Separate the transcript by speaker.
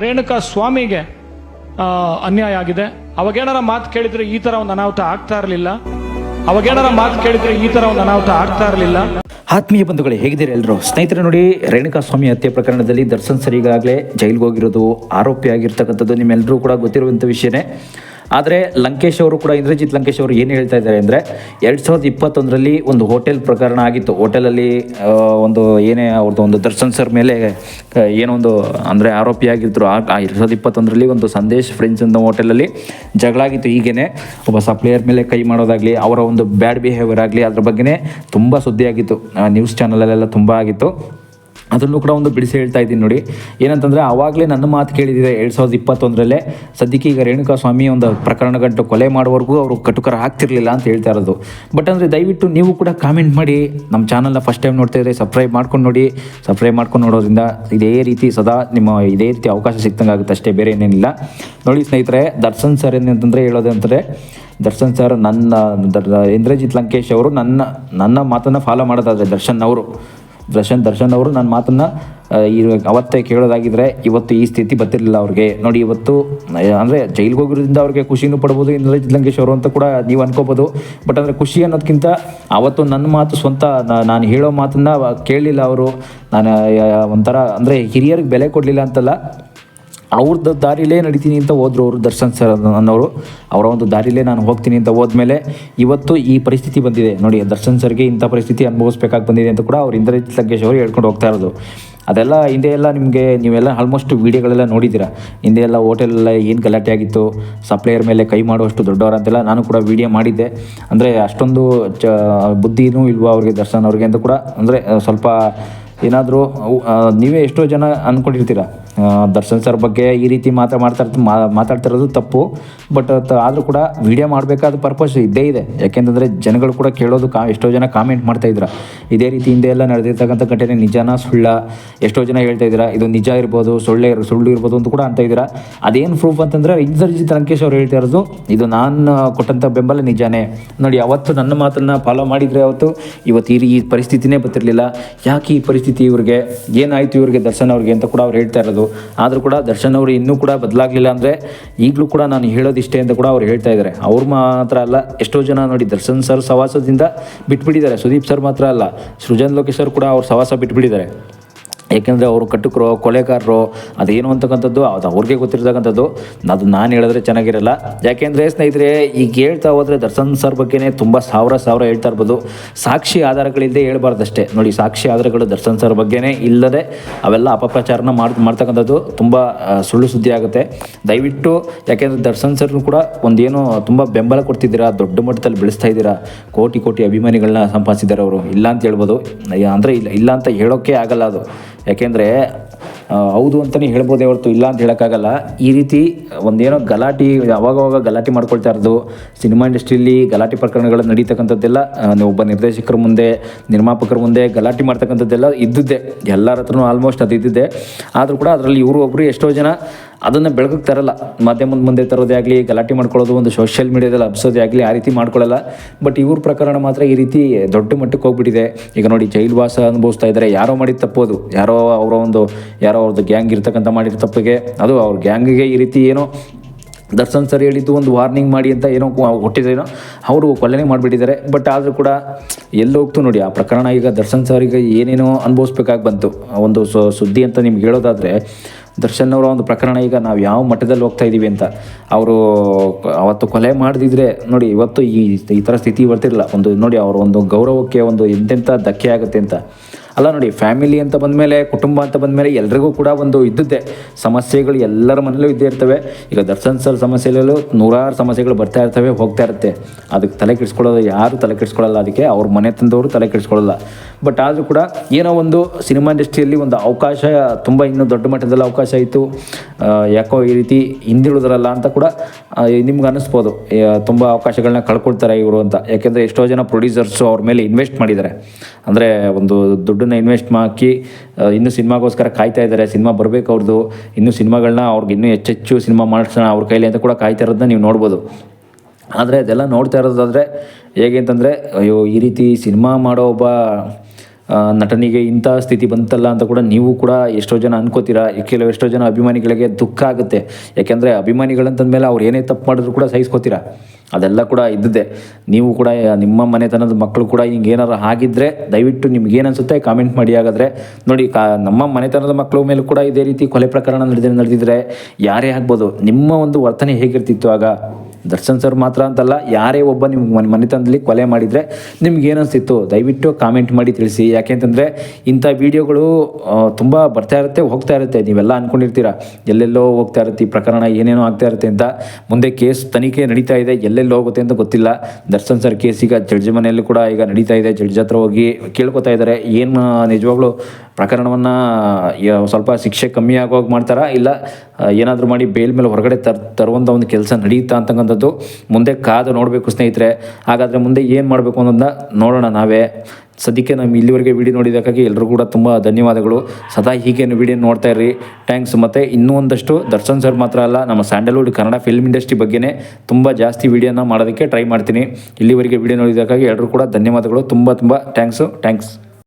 Speaker 1: ರೇಣುಕಾ ಸ್ವಾಮಿಗೆ ಅನ್ಯಾಯ ಆಗಿದೆ. ಅವಾಗೇನಾರ ಮಾತು ಕೇಳಿದ್ರೆ ಈ ತರ ಒಂದು ಅನಾಹುತ ಆಗ್ತಾ ಇರಲಿಲ್ಲ. ಅವಾಗೇನಾರ ಮಾತು ಕೇಳಿದ್ರೆ ಈ ತರ ಒಂದು ಅನಾಹುತ ಆಗ್ತಾ ಇರಲಿಲ್ಲ.
Speaker 2: ಆತ್ಮೀಯ ಬಂಧುಗಳೇ, ಹೇಗಿದ್ದೀರಿ ಎಲ್ಲರೂ? ಸ್ನೇಹಿತರೆ ನೋಡಿ, ರೇಣುಕಾ ಸ್ವಾಮಿ ಹತ್ಯೆ ಪ್ರಕರಣದಲ್ಲಿ ದರ್ಶನ್ ಸರ್ ಈಗಾಗಲೇ ಜೈಲಿಗೆ ಹೋಗಿರೋದು ಆರೋಪಿ ಆಗಿರ್ತಕ್ಕಂಥದ್ದು ನಿಮ್ಮೆಲ್ಲರೂ ಕೂಡ ಗೊತ್ತಿರುವಂಥ ವಿಷಯನೇ. ಆದರೆ ಲಂಕೇಶ್ ಅವರು ಕೂಡ, ಇಂದ್ರಜಿತ್ ಲಂಕೇಶ್ ಅವರು ಏನು ಹೇಳ್ತಾ ಇದ್ದಾರೆ ಅಂದರೆ, ಎರಡು ಸಾವಿರದ ಇಪ್ಪತ್ತೊಂದರಲ್ಲಿ ಒಂದು ಹೋಟೆಲ್ ಪ್ರಕರಣ ಆಗಿತ್ತು. ಹೋಟೆಲಲ್ಲಿ ಒಂದು ಏನೇ ಅವ್ರದ್ದು ಒಂದು ದರ್ಶನ್ ಸರ್ ಮೇಲೆ ಏನೊಂದು ಏನೋ ಒಂದು ಅಂದರೆ ಆರೋಪಿಯಾಗಿದ್ದರು ಆ ಎರಡು ಸಾವಿರದ ಇಪ್ಪತ್ತೊಂದರಲ್ಲಿ ಒಂದು ಸಂದೇಶ್ ಫ್ರೆಂಡ್ಸ್ ಅಂತ ಹೋಟೆಲಲ್ಲಿ ಜಗಳ ಆಗಿತ್ತು. ಹೀಗೇನೆ ಒಬ್ಬ ಸಪ್ಲೈಯರ್ ಮೇಲೆ ಕೈ ಮಾಡೋದಾಗಲಿ, ಅವರ ಒಂದು ಬ್ಯಾಡ್ ಬಿಹೇವಿಯರ್ ಆಗಲಿ, ಅದ್ರ ಬಗ್ಗೆನೇ ತುಂಬ ಸುದ್ದಿಯಾಗಿತ್ತು ನ್ಯೂಸ್ ಚಾನಲಲ್ಲೆಲ್ಲ ತುಂಬ ಆಗಿತ್ತು. ಅದನ್ನು ಕೂಡ ಒಂದು ಬಿಡಿಸಿ ಹೇಳ್ತಾ ಇದ್ದೀನಿ ನೋಡಿ. ಏನಂತಂದರೆ ಆವಾಗಲೇ ನನ್ನ ಮಾತು ಕೇಳಿದಿದೆ ಎರಡು ಸಾವಿರದ ಇಪ್ಪತ್ತೊಂದರಲ್ಲೇ. ಸದ್ಯಕ್ಕೆ ಈಗ ರೇಣುಕಾ ಸ್ವಾಮಿ ಒಂದು ಪ್ರಕರಣ ಗಂಟು ಕೊಲೆ ಮಾಡುವವರೆಗೂ ಅವರು ಕಟುಕರ ಆಗ್ತಿರಲಿಲ್ಲ ಅಂತ ಹೇಳ್ತಾ ಇರೋದು. ಬಟ್ ಅಂದರೆ ದಯವಿಟ್ಟು ನೀವು ಕೂಡ ಕಾಮೆಂಟ್ ಮಾಡಿ. ನಮ್ಮ ಚಾನಲ್ನ ಫಸ್ಟ್ ಟೈಮ್ ನೋಡ್ತಾ ಇದ್ರೆ ಸಬ್ಸ್ಕ್ರೈಬ್ ಮಾಡ್ಕೊಂಡು ನೋಡಿ. ಸಬ್ಸ್ಕ್ರೈಬ್ ಮಾಡ್ಕೊಂಡು ನೋಡೋದ್ರಿಂದ ಇದೇ ರೀತಿ ಸದಾ ನಿಮ್ಮ ಇದೇ ರೀತಿ ಅವಕಾಶ ಸಿಕ್ತಂಗೆ ಆಗುತ್ತೆ ಅಷ್ಟೇ, ಬೇರೆ ಏನೇನಿಲ್ಲ. ನೋಡಿ ಸ್ನೇಹಿತರೆ, ದರ್ಶನ್ ಸರ್ ಏನಂತಂದರೆ ಹೇಳೋದಂದರೆ ದರ್ಶನ್ ಸರ್ ನನ್ನ ದರ್- ಇಂದ್ರಜಿತ್ ಲಂಕೇಶ್ ಅವರು ನನ್ನ ನನ್ನ ಮಾತನ್ನು ಫಾಲೋ ಮಾಡೋದಾದರೆ ದರ್ಶನ್ ಅವರು. ದರ್ಶನ್ ದರ್ಶನ್ ಅವರು ನನ್ನ ಮಾತನ್ನ ಅವತ್ತೇ ಕೇಳೋದಾಗಿದ್ರೆ ಇವತ್ತು ಈ ಸ್ಥಿತಿ ಬತ್ತಿರಲಿಲ್ಲ ಅವ್ರಿಗೆ. ನೋಡಿ ಇವತ್ತು ಅಂದ್ರೆ ಜೈಲಿಗೆ ಹೋಗಿರೋದ್ರಿಂದ ಅವ್ರಿಗೆ ಖುಷಿನೂ ಪಡ್ಬೋದು ಇಂದ್ರಜಿತ್ ಲಂಕೇಶ್ ಅವರು ಅಂತ ಕೂಡ ನೀವು ಅನ್ಕೋಬೋದು. ಬಟ್ ಅಂದರೆ ಖುಷಿ ಅನ್ನೋದಕ್ಕಿಂತ ಅವತ್ತು ನನ್ನ ಮಾತು ಸ್ವಂತ ನಾನು ಹೇಳೋ ಮಾತನ್ನ ಕೇಳಲಿಲ್ಲ ಅವರು. ನಾನು ಒಂಥರ, ಅಂದರೆ ಹಿರಿಯರಿಗೆ ಬೆಲೆ ಕೊಡಲಿಲ್ಲ ಅಂತಲ್ಲ. ಅವ್ರದ್ದು ದಾರಿಲೇ ನಡಿತೀನಿ ಅಂತ ಹೋದ್ರು ಅವರು ದರ್ಶನ್ ಸರ್ ಅನ್ನೋರು. ಅವರ ಒಂದು ದಾರಿಲೇ ನಾನು ಹೋಗ್ತೀನಿ ಅಂತ ಹೋದ್ಮೇಲೆ ಇವತ್ತು ಈ ಪರಿಸ್ಥಿತಿ ಬಂದಿದೆ. ನೋಡಿ, ದರ್ಶನ್ ಸರ್ಗೆ ಇಂಥ ಪರಿಸ್ಥಿತಿ ಅನುಭವಿಸ್ಬೇಕಾಗಿ ಬಂದಿದೆ ಅಂತ ಕೂಡ ಅವ್ರು ಇಂದ್ರಜಿತ್ ಲಗ್ಗೇಶ್ ಅವರು ಹೇಳ್ಕೊಂಡು ಹೋಗ್ತಾ ಇರೋದು. ಅದೆಲ್ಲ ಹಿಂದೆ ಎಲ್ಲ ನಿಮಗೆ ನೀವೆಲ್ಲ ಆಲ್ಮೋಸ್ಟ್ ವೀಡಿಯೋಗಳೆಲ್ಲ ನೋಡಿದ್ದೀರಾ? ಹಿಂದೆ ಎಲ್ಲ ಹೋಟೆಲೆಲ್ಲ ಏನು ಗಲಾಟೆ ಆಗಿತ್ತು? ಸಪ್ಲೈಯರ್ ಮೇಲೆ ಕೈ ಮಾಡುವಷ್ಟು ದೊಡ್ಡವರಂತೆಲ್ಲ ನಾನು ಕೂಡ ವೀಡಿಯೋ ಮಾಡಿದ್ದೆ. ಅಂದರೆ ಅಷ್ಟೊಂದು ಚ, ಬುದ್ಧಿನೂ ಇಲ್ವಾ ಅವ್ರಿಗೆ ದರ್ಶನ್ ಅವ್ರಿಗೆ ಅಂತ ಕೂಡ? ಅಂದರೆ ಸ್ವಲ್ಪ ಏನಾದರೂ ನೀವೇ ಎಷ್ಟೋ ಜನ ಅಂದ್ಕೊಂಡಿರ್ತೀರ ದರ್ಶನ್ ಸರ್ ಬಗ್ಗೆ ಈ ರೀತಿ ಮಾತ್ರ ಮಾಡ್ತಾ ಇರ್ತ- ಮಾ- ಮಾತಾಡ್ತಾ ಇರೋದು ತಪ್ಪು. ಬಟ್ ಆದರೂ ಕೂಡ ವಿಡಿಯೋ ಮಾಡಬೇಕಾದ ಪರ್ಪಸ್ ಇದ್ದೇ ಇದೆ. ಯಾಕೆಂತಂದರೆ ಜನಗಳು ಕೂಡ ಕೇಳೋದು ಕಾ ಎಷ್ಟೋ ಜನ ಕಾಮೆಂಟ್ ಮಾಡ್ತಾ ಇದ್ರ. ಇದೇ ರೀತಿ ಹಿಂದೆ ಎಲ್ಲ ನಡೆದಿರ್ತಕ್ಕಂಥ ಘಟನೆ ನಿಜಾನ ಸುಳ್ಳ, ಎಷ್ಟೋ ಜನ ಹೇಳ್ತಾ ಇದ್ದೀರಾ ಇದು ನಿಜ ಇರ್ಬೋದು, ಸುಳ್ಳೆ ಸುಳ್ಳು ಇರ್ಬೋದು ಅಂತ ಕೂಡ ಅಂತ ಇದ್ದೀರಾ ಅದೇನು ಪ್ರೂಫ್ ಅಂತಂದರೆ ಇಂದ್ರಜಿತ್ ಲಂಕೇಶ್ ಅವ್ರು ಹೇಳ್ತಾ ಇರೋದು, ಇದು ನಾನು ಕೊಟ್ಟಂಥ ಬೆಂಬಲ ನಿಜಾನೇ. ನೋಡಿ, ಅವತ್ತು ನನ್ನ ಮಾತನ್ನು ಫಾಲೋ ಮಾಡಿದರೆ ಅವತ್ತು, ಇವತ್ತು ಈ ಈ ಪರಿಸ್ಥಿತಿನೇ ಬರ್ತಿರಲಿಲ್ಲ. ಯಾಕೆ ಈ ಪರಿಸ್ಥಿತಿ ಇವ್ರಿಗೆ? ಏನಾಯಿತು ಇವ್ರಿಗೆ ದರ್ಶನ್ ಅವ್ರಿಗೆ ಅಂತ ಕೂಡ ಅವ್ರು ಹೇಳ್ತಾ ಇರೋದು. ಆದರೂ ಕೂಡ ದರ್ಶನ್ ಅವರು ಇನ್ನೂ ಕೂಡ ಬದಲಾಗಲಿಲ್ಲ ಅಂದರೆ ಈಗಲೂ ಕೂಡ ನಾನು ಹೇಳೋದಿಷ್ಟೇ ಅಂತ ಕೂಡ ಅವ್ರು ಹೇಳ್ತಾ ಇದ್ದಾರೆ. ಅವ್ರು ಮಾತ್ರ ಅಲ್ಲ, ಎಷ್ಟೋ ಜನ ನೋಡಿ ದರ್ಶನ್ ಸರ್ ಸವಾಸದಿಂದ ಬಿಟ್ಬಿಟ್ಟಿದ್ದಾರೆ. ಸುದೀಪ್ ಸರ್ ಮಾತ್ರ ಅಲ್ಲ, ಸೃಜನ್ ಲೋಕೇಶ್ ಸರ್ ಕೂಡ ಅವ್ರು ಸವಾಸ ಬಿಟ್ಬಿಟ್ಟಿದ್ದಾರೆ. ಏಕೆಂದರೆ ಅವರು ಕಟ್ಟುಕರು, ಕೊಲೆಗಾರರು, ಅದೇನು ಅಂತಕ್ಕಂಥದ್ದು, ಅದು ಅವ್ರಿಗೆ ಗೊತ್ತಿರ್ತಕ್ಕಂಥದ್ದು. ಅದು ನಾನು ಹೇಳಿದ್ರೆ ಚೆನ್ನಾಗಿರಲ್ಲ. ಯಾಕೆಂದರೆ ಸ್ನೇಹಿತರೆ, ಈಗ ಹೇಳ್ತಾ ಹೋದರೆ ದರ್ಶನ್ ಸರ್ ಬಗ್ಗೆನೇ ತುಂಬ ಸಾವಿರ ಸಾವಿರ ಹೇಳ್ತಾ ಇರ್ಬೋದು. ಸಾಕ್ಷಿ ಆಧಾರಗಳಿಲ್ಲದೆ ಹೇಳ್ಬಾರ್ದಷ್ಟೇ. ನೋಡಿ, ಸಾಕ್ಷಿ ಆಧಾರಗಳು ದರ್ಶನ್ ಸರ್ ಬಗ್ಗೆನೇ ಇಲ್ಲದೆ ಅವೆಲ್ಲ ಅಪಪ್ರಚಾರನ ಮಾಡ್, ಮಾಡ್ತಕ್ಕಂಥದ್ದು ತುಂಬ ಸುಳ್ಳು ಸುದ್ದಿ ಆಗುತ್ತೆ. ದಯವಿಟ್ಟು, ಯಾಕೆಂದರೆ ದರ್ಶನ್ ಸರ್ನು ಕೂಡ ಒಂದೇನು ತುಂಬ ಬೆಂಬಲ ಕೊಡ್ತಿದ್ದೀರಾ, ದೊಡ್ಡ ಮಟ್ಟದಲ್ಲಿ ಬೆಳೆಸ್ತಾ ಇದ್ದೀರಾ, ಕೋಟಿ ಕೋಟಿ ಅಭಿಮಾನಿಗಳನ್ನ ಸಂಪಾದಿಸಿದ್ದಾರೆ ಅವರು. ಇಲ್ಲ ಅಂತ ಹೇಳ್ಬೋದು. ಅಂದರೆ ಇಲ್ಲ ಇಲ್ಲ ಅಂತ ಹೇಳೋಕ್ಕೆ ಆಗಲ್ಲ ಅದು. ಯಾಕೆಂದರೆ ಹೌದು ಅಂತಲೇ ಹೇಳ್ಬೋದೇ ಹೊರತು ಇಲ್ಲ ಅಂತ ಹೇಳೋಕ್ಕಾಗಲ್ಲ. ಈ ರೀತಿ ಒಂದೇನೋ ಗಲಾಟೆ ಅವಾಗವಾಗ ಗಲಾಟೆ ಮಾಡ್ಕೊಳ್ತಾ ಇರೋದು, ಸಿನಿಮಾ ಇಂಡಸ್ಟ್ರಿಯಲ್ಲಿ ಗಲಾಟೆ ಪ್ರಕರಣಗಳು ನಡೀತಕ್ಕಂಥದ್ದೆಲ್ಲ ಒಬ್ಬ ನಿರ್ದೇಶಕರ ಮುಂದೆ, ನಿರ್ಮಾಪಕರ ಮುಂದೆ ಗಲಾಟೆ ಮಾಡ್ತಕ್ಕಂಥದ್ದೆಲ್ಲ ಇದ್ದಿದ್ದೆ. ಎಲ್ಲರ ಹತ್ರನೂ ಆಲ್ಮೋಸ್ಟ್ ಅದು ಇದ್ದಿದ್ದೆ. ಆದರೂ ಕೂಡ ಅದರಲ್ಲಿ ಇವರು ಒಬ್ಬರು ಎಷ್ಟೋ ಜನ ಅದನ್ನು ಬೆಳಕಕ್ಕೆ ತರಲ್ಲ. ಮಾಧ್ಯಮದ ಮುಂದೆ ತರೋದೇ ಆಗಲಿ, ಗಲಾಟೆ ಮಾಡ್ಕೊಳ್ಳೋದು ಒಂದು ಸೋಷಿಯಲ್ ಮೀಡಿಯಾದಲ್ಲಿ ಹಬ್ಸೋದೇ ಆಗಲಿ, ಆ ರೀತಿ ಮಾಡ್ಕೊಳ್ಳಲ್ಲ. ಬಟ್ ಇವ್ರ ಪ್ರಕರಣ ಮಾತ್ರ ಈ ರೀತಿ ದೊಡ್ಡ ಮಟ್ಟಕ್ಕೆ ಹೋಗ್ಬಿಟ್ಟಿದೆ. ಈಗ ನೋಡಿ, ಜೈಲ್ವಾಸ ಅನುಭವಿಸ್ತಾ ಇದ್ದಾರೆ. ಯಾರೋ ಮಾಡಿದ ತಪ್ಪೋದು ಯಾರೋ ಅವರ ಒಂದು, ಯಾರೋ ಅವ್ರದ್ದು ಗ್ಯಾಂಗ್ ಇರ್ತಕ್ಕಂಥ ಮಾಡಿದ ತಪ್ಪಿಗೆ. ಅದು ಅವ್ರ ಗ್ಯಾಂಗಿಗೆ ಈ ರೀತಿ ಏನೋ ದರ್ಶನ್ ಸರ್ ಹೇಳಿದ್ದು ಒಂದು ವಾರ್ನಿಂಗ್ ಮಾಡಿ ಅಂತ ಏನೋ ಕೊಟ್ಟಿದ್ದೇನೋ ಅವರು ಕೊಲೆನೇ ಮಾಡಿಬಿಟ್ಟಿದ್ದಾರೆ. ಬಟ್ ಆದರೂ ಕೂಡ ಎಲ್ಲಿ ಹೋಗ್ತು ನೋಡಿ, ಆ ಪ್ರಕರಣ ಈಗ ದರ್ಶನ್ ಸರಿಗೆ ಏನೇನೋ ಅನುಭವಿಸ್ಬೇಕಾಗಿ ಬಂತು. ಒಂದು ಸುದ್ದಿ ಅಂತ ನಿಮ್ಗೆ ಹೇಳೋದಾದರೆ ದರ್ಶನ್ ಅವರ ಒಂದು ಪ್ರಕರಣ ಈಗ ನಾವು ಯಾವ ಮಟ್ಟದಲ್ಲಿ ಹೋಗ್ತಾ ಇದ್ದೀವಿ ಅಂತ. ಅವರು ಅವತ್ತು ಕೊಲೆ ಮಾಡದಿದ್ರೆ ನೋಡಿ ಇವತ್ತು ಈ ಈ ಥರ ಸ್ಥಿತಿ ಬರ್ತಿರಲಿಲ್ಲ. ಒಂದು ನೋಡಿ ಅವರ ಒಂದು ಗೌರವಕ್ಕೆ ಒಂದು ಎಂತೆಂಥ ಧಕ್ಕೆ ಆಗುತ್ತೆ ಅಂತ. ಅಲ್ಲ ನೋಡಿ ಫ್ಯಾಮಿಲಿ ಅಂತ ಬಂದಮೇಲೆ, ಕುಟುಂಬ ಅಂತ ಬಂದಮೇಲೆ ಎಲ್ರಿಗೂ ಕೂಡ ಒಂದು ಇದ್ದದ್ದೇ. ಸಮಸ್ಯೆಗಳು ಎಲ್ಲರ ಮನೇಲೂ ಇದ್ದೇ ಇರ್ತವೆ. ಈಗ ದರ್ಶನ್ ಸರ್ ಸಮಸ್ಯೆಗಳಲ್ಲೂ ನೂರಾರು ಸಮಸ್ಯೆಗಳು ಬರ್ತಾ ಇರ್ತವೆ, ಹೋಗ್ತಾ ಇರುತ್ತೆ. ಅದಕ್ಕೆ ತಲೆ ಕೆಡಿಸ್ಕೊಳ್ಳೋದು ಯಾರು ತಲೆ ಕೆಡಿಸ್ಕೊಳ್ಳಲ್ಲ. ಅದಕ್ಕೆ ಅವ್ರ ಮನೆ ತಂದವರು ತಲೆ ಕೆಡಿಸ್ಕೊಳ್ಳಲ್ಲ. ಬಟ್ ಆದರೂ ಕೂಡ ಏನೋ ಒಂದು ಸಿನಿಮಾ ಇಂಡಸ್ಟ್ರಿಯಲ್ಲಿ ಒಂದು ಅವಕಾಶ, ತುಂಬ ಇನ್ನೂ ದೊಡ್ಡ ಮಟ್ಟದಲ್ಲಿ ಅವಕಾಶ ಇತ್ತು. ಯಾಕೋ ಈ ರೀತಿ ಹಿಂದಿಳಿದ್ರಲ್ಲ ಅಂತ ಕೂಡ ನಿಮ್ಗೆ ಅನ್ನಿಸ್ಬೋದು. ತುಂಬ ಅವಕಾಶಗಳನ್ನ ಕಳ್ಕೊಳ್ತಾರೆ ಇವರು ಅಂತ. ಯಾಕೆಂದರೆ ಎಷ್ಟೋ ಜನ ಪ್ರೊಡ್ಯೂಸರ್ಸು ಅವ್ರ ಮೇಲೆ ಇನ್ವೆಸ್ಟ್ ಮಾಡಿದ್ದಾರೆ. ಅಂದರೆ ಒಂದು ದುಡ್ಡನ್ನ ಇನ್ವೆಸ್ಟ್ ಹಾಕಿ ಇನ್ನು ಸಿನಿಮಾಗೋಸ್ಕರ ಕಾಯ್ತಾ ಇದ್ದಾರೆ. ಸಿನಿಮಾ ಬರಬೇಕು ಅವ್ರದ್ದು ಇನ್ನು ಸಿನಿಮಾಗಳನ್ನ ಅವ್ರಿಗೆ ಇನ್ನೂ ಹೆಚ್ಚೆಚ್ಚು ಸಿನಿಮಾ ಮಾಡಿಸೋಣ ಅವ್ರ ಕೈಲಿ ಅಂತ ಕೂಡ ಕಾಯ್ತಾ ಇರೋದನ್ನ ನೀವು ನೋಡ್ಬೋದು. ಆದರೆ ಅದೆಲ್ಲ ನೋಡ್ತಾ ಇರೋದಾದರೆ ಹೇಗೆ ಅಂತಂದರೆ, ಅಯ್ಯೋ, ಈ ರೀತಿ ಸಿನಿಮಾ ಮಾಡೋ ಒಬ್ಬ ನಟನಿಗೆ ಇಂಥ ಸ್ಥಿತಿ ಬಂತಲ್ಲ ಅಂತ ಕೂಡ ನೀವು ಕೂಡ ಎಷ್ಟೋ ಜನ ಅನ್ಕೋತೀರಾ. ಕೆಲವು ಎಷ್ಟೋ ಜನ ಅಭಿಮಾನಿಗಳಿಗೆ ದುಃಖ ಆಗುತ್ತೆ. ಯಾಕೆಂದರೆ ಅಭಿಮಾನಿಗಳಂತಂದಮೇಲೆ ಅವ್ರು ಏನೇ ತಪ್ಪು ಮಾಡಿದ್ರು ಕೂಡ ಸಹಿಸ್ಕೋತೀರಾ. ಅದೆಲ್ಲ ಕೂಡ ಇದ್ದದೆ ನೀವು ಕೂಡ, ನಿಮ್ಮ ಮನೆತನದ ಮಕ್ಕಳು ಕೂಡ ಹಿಂಗೆ ಆಗಿದ್ದರೆ ದಯವಿಟ್ಟು ನಿಮ್ಗೆ ಅನಿಸುತ್ತೆ ಕಾಮೆಂಟ್ ಮಾಡಿ. ಹಾಗಾದರೆ ನೋಡಿ, ಕಾ, ನಮ್ಮ ಮನೆತನದ ಮಕ್ಕಳ ಮೇಲೂ ಕೂಡ ಇದೇ ರೀತಿ ಕೊಲೆ ಪ್ರಕರಣ ನಡೆದ, ನಡೆದಿದ್ರೆ ಯಾರೇ ಆಗ್ಬೋದು, ನಿಮ್ಮ ಒಂದು ವರ್ತನೆ ಹೇಗಿರ್ತಿತ್ತು ಆಗ? ದರ್ಶನ್ ಸರ್ ಮಾತ್ರ ಅಂತಲ್ಲ, ಯಾರೇ ಒಬ್ಬ ನಿಮ್ಗೆ ಮನೆ ಮನೆತನದಲ್ಲಿ ಕೊಲೆ ಮಾಡಿದರೆ ನಿಮ್ಗೆ ಏನಿಸ್ತಿತ್ತು ದಯವಿಟ್ಟು ಕಾಮೆಂಟ್ ಮಾಡಿ ತಿಳಿಸಿ. ಯಾಕೆಂತಂದರೆ ಇಂಥ ವಿಡಿಯೋಗಳು ತುಂಬ ಬರ್ತಾ ಇರುತ್ತೆ, ಹೋಗ್ತಾ ಇರುತ್ತೆ. ನೀವೆಲ್ಲ ಅಂದ್ಕೊಂಡಿರ್ತೀರ ಎಲ್ಲೆಲ್ಲೋ ಹೋಗ್ತಾ ಇರುತ್ತೆ, ಈ ಪ್ರಕರಣ ಏನೇನೋ ಆಗ್ತಾ ಇರುತ್ತೆ ಅಂತ. ಮುಂದೆ ಕೇಸ್ ತನಿಖೆ ನಡೀತಾ ಇದೆ, ಎಲ್ಲೆಲ್ಲಿ ಹೋಗುತ್ತೆ ಅಂತ ಗೊತ್ತಿಲ್ಲ. ದರ್ಶನ್ ಸರ್ ಕೇಸ್ ಈಗ ಜಡ್ಜ್ ಮನೆಯಲ್ಲಿ ಕೂಡ ಈಗ ನಡೀತಾ ಇದೆ. ಜಡ್ಜ್ ಹತ್ರ ಹೋಗಿ ಕೇಳ್ಕೊತಾ ಇದ್ದಾರೆ. ಏನು ನಿಜವಾಗ್ಲೂ ಪ್ರಕರಣವನ್ನು ಸ್ವಲ್ಪ ಶಿಕ್ಷೆ ಕಮ್ಮಿ ಆಗೋಗಿ ಮಾಡ್ತಾರಾ? ಇಲ್ಲ ಏನಾದರೂ ಮಾಡಿ ಬೇಲ್ ಮೇಲೆ ಹೊರಗಡೆ ತರ್ ತರುವಂಥ ಒಂದು ಕೆಲಸ ನಡೆಯುತ್ತಾ ಅಂತಕ್ಕಂಥದ್ದು ಮುಂದೆ ಕಾದು ನೋಡಬೇಕು ಸ್ನೇಹಿತರೆ. ಹಾಗಾದರೆ ಮುಂದೆ ಏನು ಮಾಡಬೇಕು ಅನ್ನೋದನ್ನ ನೋಡೋಣ ನಾವೇ. ಸದ್ಯಕ್ಕೆ ನಾವು ಇಲ್ಲಿವರೆಗೆ ವಿಡಿಯೋ ನೋಡಿದ್ದಕ್ಕಾಗಿ ಎಲ್ಲರೂ ಕೂಡ ತುಂಬ ಧನ್ಯವಾದಗಳು. ಸದಾ ಹೀಗೆ ವಿಡಿಯೋ ನೋಡ್ತಾ ಇರ್ರಿ. ಥ್ಯಾಂಕ್ಸ್. ಮತ್ತು ಇನ್ನೂ ಒಂದಷ್ಟು ದರ್ಶನ್ ಸರ್ ಮಾತ್ರ ಅಲ್ಲ, ನಮ್ಮ ಸ್ಯಾಂಡಲ್ವುಡ್ ಕನ್ನಡ ಫಿಲ್ಮ್ ಇಂಡಸ್ಟ್ರಿ ಬಗ್ಗೆನೇ ತುಂಬ ಜಾಸ್ತಿ ವಿಡಿಯೋನ ಮಾಡೋದಕ್ಕೆ ಟ್ರೈ ಮಾಡ್ತೀನಿ. ಇಲ್ಲಿವರೆಗೆ ವಿಡಿಯೋ ನೋಡಿದ್ದಕ್ಕಾಗಿ ಎಲ್ಲರೂ ಕೂಡ ಧನ್ಯವಾದಗಳು. ತುಂಬ ತುಂಬ ಥ್ಯಾಂಕ್ಸು. ಥ್ಯಾಂಕ್ಸ್.